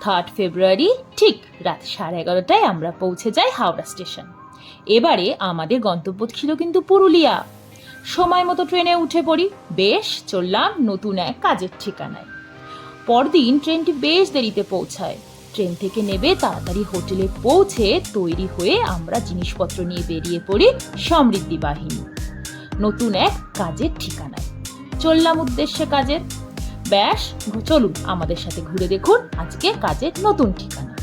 Third February, ঠিক রাত সাড়ে এগারোটায় আমরা পৌঁছে যাই হাওড়া স্টেশন। এবারে আমাদের গন্তব্য ছিল কিন্তু পুরুলিয়া। সময় মতো ট্রেনে উঠে পড়ি। বেশ, চললাম নতুন এক কাজের ঠিকানায়। পরদিন ট্রেনটি বেশ দেরিতে পৌঁছায়। ট্রেন থেকে নেবে তাড়াতাড়ি হোটেলে পৌঁছে তৈরি হয়ে আমরা জিনিসপত্র নিয়ে বেরিয়ে পড়ি সমৃদ্ধি বাহিনী। নতুন এক কাজের ঠিকানায়। চললাম উদ্দেশ্যে কাজের। ব্যাস চলুন আমাদের সাথে ঘুরে দেখুন আজকে কাজের নতুন ঠিকানা।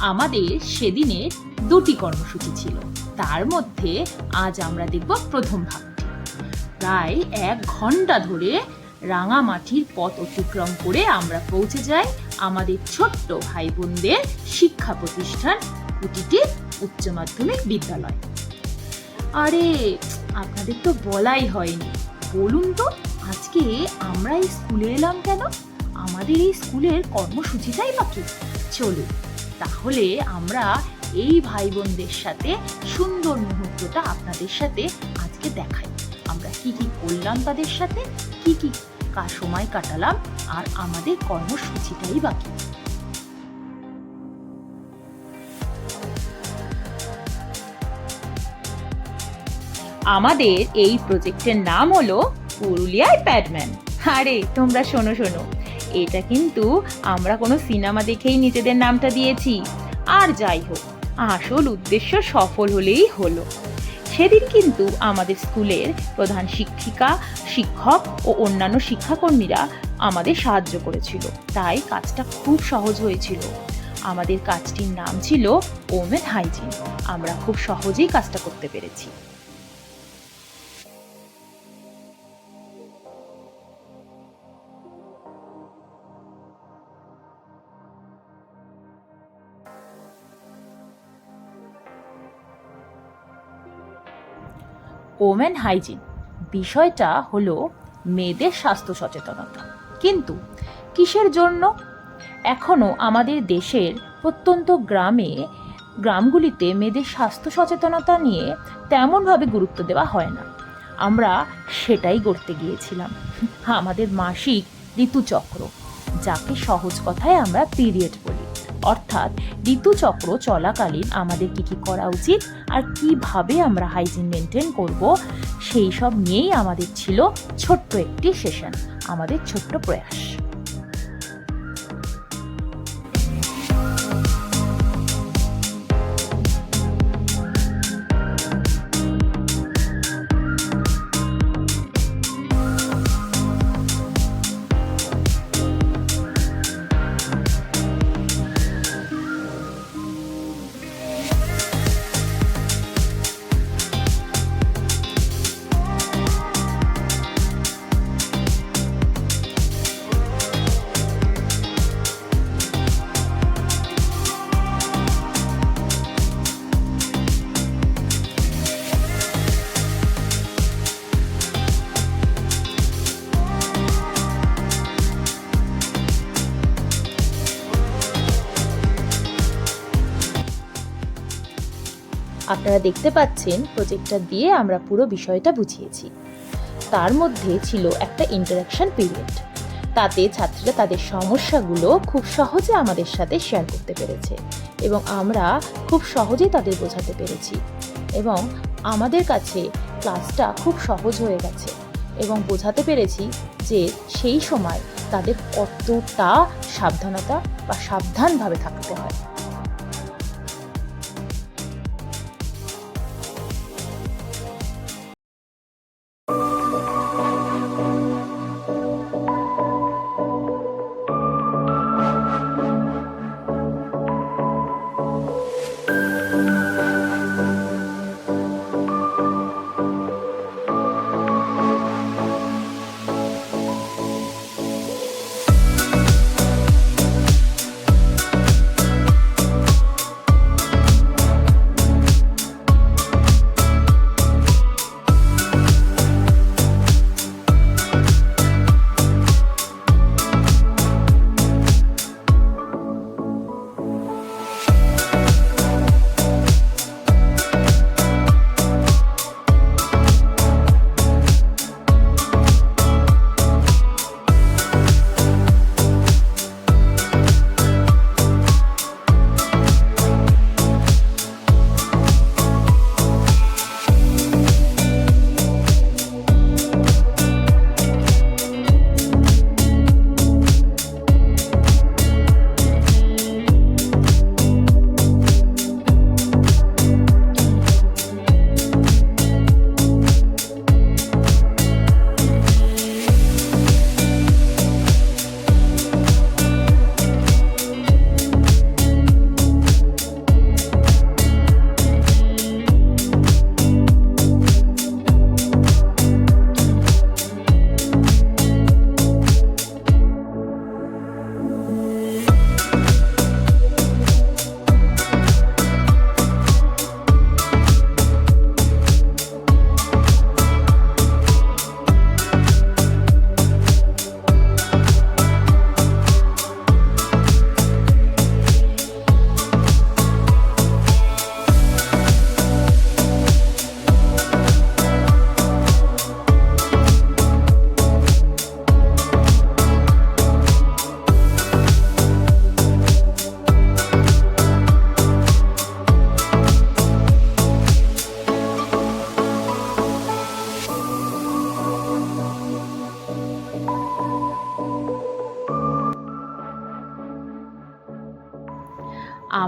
আমাদের সেদিনের দুটি কর্মসূচি ছিল। তার মধ্যে আজ আমরা দেখব প্রথম ভাগটি প্রায় এক ঘণ্টা ধরে রাঙামাটির পথ অতিক্রম করে আমরা পৌঁছে যাই আমাদের ছোট্ট ভাই বোনদের শিক্ষা প্রতিষ্ঠান কুটিটি উচ্চ মাধ্যমিক বিদ্যালয়। আরে, আপনাদের তো বলাই হয়নি। বলুন তো, আজকে আমরা এই স্কুলে এলাম কেন? আমাদের এই স্কুলের কর্মসূচিটাই বা কি? চলুন, তাহলে আমরা এই ভাই বোনদের সাথে সুন্দর মুহূর্তটা আপনাদের সাথে আজকে দেখাই। আমরা কি কি করলাম তাদের সাথে? কি কা সময় কাটালাম? আর আমাদের কর্মসূচিটাই বাকি আমাদের এই প্রজেক্টের নাম হলো পুরুলিয়ায় প্যাডম্যান আরে, তোমরা শোনো শোনো। এটা কিন্তু আমরা কোনো সিনেমা দেখেই নিজেদের নামটা দিয়েছি। আর যাই হোক, আসল উদ্দেশ্য সফল হলেই হলো। সেদিন কিন্তু আমাদের স্কুলের প্রধান শিক্ষিকা, শিক্ষক ও অন্যান্য শিক্ষাকর্মীরা আমাদের সাহায্য করেছিল। তাই কাজটা খুব সহজ হয়েছিল। আমাদের কাজটির নাম ছিল ওমেন হাইজিন। আমরা খুব সহজেই কাজটা করতে পেরেছি। Women hygiene. বিষয়টা হলো মেয়েদের স্বাস্থ্য সচেতনতা। কিন্তু কিসের জন্য? এখনও আমাদের দেশের প্রত্যন্ত গ্রামে, গ্রামগুলিতে মেয়েদের স্বাস্থ্য সচেতনতা নিয়ে তেমনভাবে গুরুত্ব দেওয়া হয় না। আমরা সেটাই করতে গিয়েছিলাম। আমাদের মাসিক ঋতুচক্র, যাকে সহজ কথায় আমরা পিরিয়ড বলি। অর্থাৎ ঋতুচক্র চলাকালীন আমাদের কী কী করা উচিত আর কীভাবে আমরা হাইজিন মেনটেন করব, সেই সব নিয়েই আমাদের ছিল ছোট্ট একটি সেশন আমাদের ছোট্ট প্রয়াস। আপনারা দেখতে পাচ্ছেন প্রজেক্টটা দিয়ে আমরা পুরো বিষয়টা বুঝিয়েছি। তার মধ্যে ছিল একটা ইন্টারাকশন পিরিয়ড তাতে ছাত্রীরা তাদের সমস্যাগুলো খুব সহজে আমাদের সাথে শেয়ার করতে পেরেছে এবং আমরা খুব সহজেই তাদের বোঝাতে পেরেছি এবং আমাদের কাছে ক্লাসটা খুব সহজ হয়ে গেছে এবং বোঝাতে পেরেছি যে সেই সময় তাদের কতটা সাবধানতা বা সাবধানভাবে থাকতে হয়।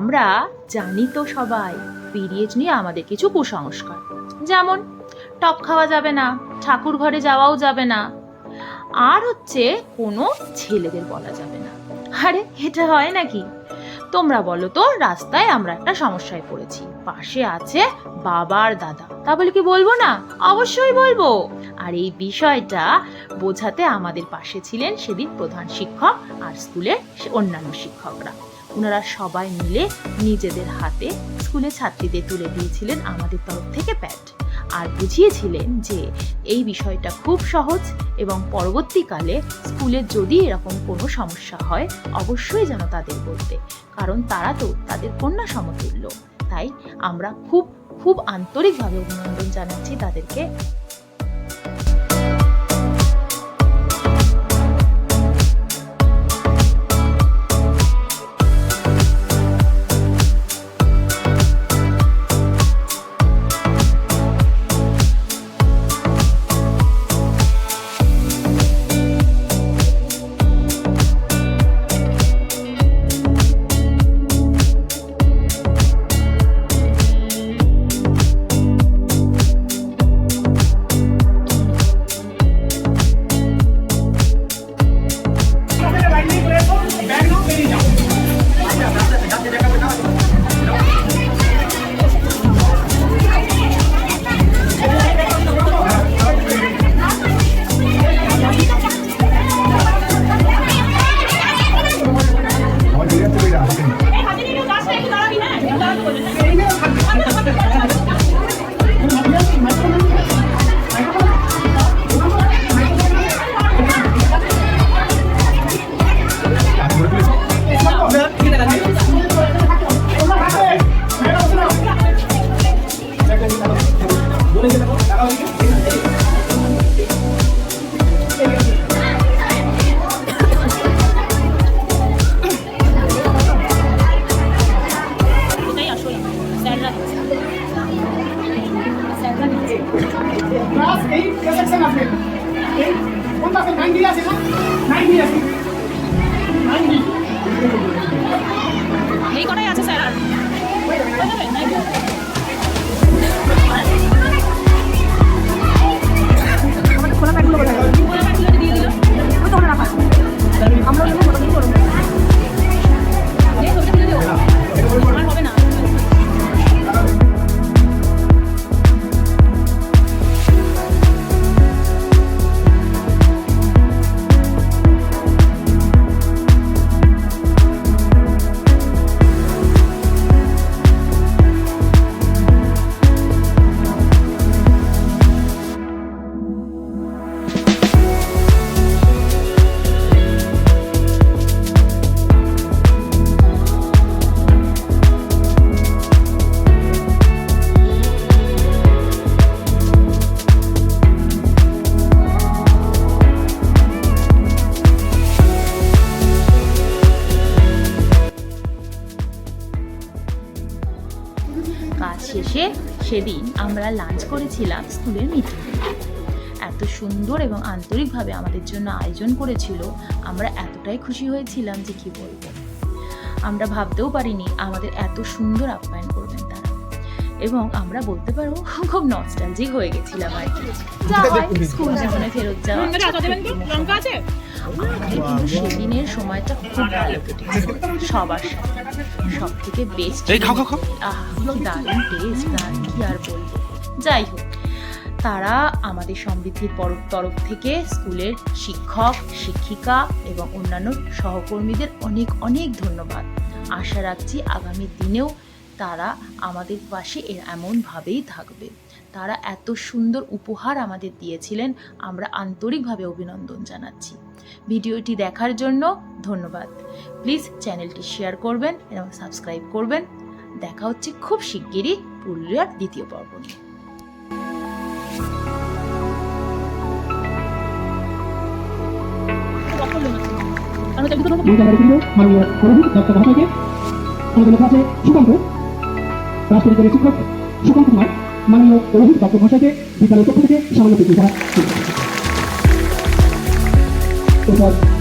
আমরা জানি তো সবাই, পিরিয়ড নিয়ে আমাদের কিছু কুসংস্কার। যেমন, টপ খাওয়া যাবে না, ঠাকুর ঘরে যাওয়াও যাবে না, আর হচ্ছে কোনো ছেলেদের বলা যাবে না। আরে, এটা হয় নাকি? তোমরা বলো তো, রাস্তায় আমরা একটা সমস্যায় পড়েছি। পাশে আছে বাবার দাদা। তা বলে কি বলব না? অবশ্যই বলব। আর এই বিষয়টা বোঝাতে আমাদের পাশে ছিলেন সেদিন প্রধান শিক্ষক আর স্কুলের অন্যান্য শিক্ষকরা। ওনারা সবাই মিলে নিজেদের হাতে স্কুলে ছাত্রীদের তুলে দিয়েছিলেন আমাদের তরফ থেকে প্যাড। আর বুঝিয়েছিলেন যে এই বিষয়টা খুব সহজ এবং পরবর্তীকালে স্কুলে যদি এরকম কোনো সমস্যা হয়, অবশ্যই যেন তাদের বলতে। কারণ তারা তো তাদের কন্যা সমতুল্য। তাই আমরা খুব খুব আন্তরিকভাবে অভিনন্দন জানাচ্ছি তাদেরকে। কটাই আছে স্যার? আর আমরা লাঞ্চ করেছিলাম স্কুলের মিটিং এত সুন্দর এবং আন্তরিকভাবে আমাদের জন্য আয়োজন করেছিল, আমরা এতটাই খুশি হয়েছিলাম যে কি বলব। আমরা ভাবতেও পারিনি আমাদের এত সুন্দর আপ্যায়ন করবেন তারা এবং আমরা বলতে পারব খুব নস্টালজিক হয়ে গেছিলাম আর কি। যা হয় স্কুল জীবনে ফেরত যাওয়া। কিন্তু সেদিনের সময়টা খুব ভালো কেটেছে। সবার সাথে। সব থেকে বেস্ট এই খাও খাও খাও। আহ দারুণ টেস্ট না কি আর বলব। যাই হোক তারা আমাদের সমৃদ্ধির পর- তরফ থেকে স্কুলের শিক্ষক শিক্ষিকা এবং অন্যান্য সহকর্মীদের অনেক অনেক ধন্যবাদ। আশা রাখছি আগামী দিনেও তারা আমাদের পাশে এমনভাবেই থাকবে। তারা এত সুন্দর উপহার আমাদের দিয়েছিলেন, আমরা আন্তরিকভাবে অভিনন্দন জানাচ্ছি। ভিডিওটি দেখার জন্য ধন্যবাদ। প্লিজ চ্যানেলটি শেয়ার করবেন এবং সাবস্ক্রাইব করবেন। দেখা হচ্ছে খুব শিগগিরই পুরুলিয়ার দ্বিতীয় পর্ব নিয়ে। দপ্তর মহাশয়কে, আমাদের মধ্যে আছে সুকান্ত। রাষ্ট্রবিজ্ঞানের শিক্ষক সুকান্ত কুমার মাননীয় পরবর্তী ডক্টর মহাশয়কে বিদ্যালয়ের পক্ষ থেকে সামান্য এরপর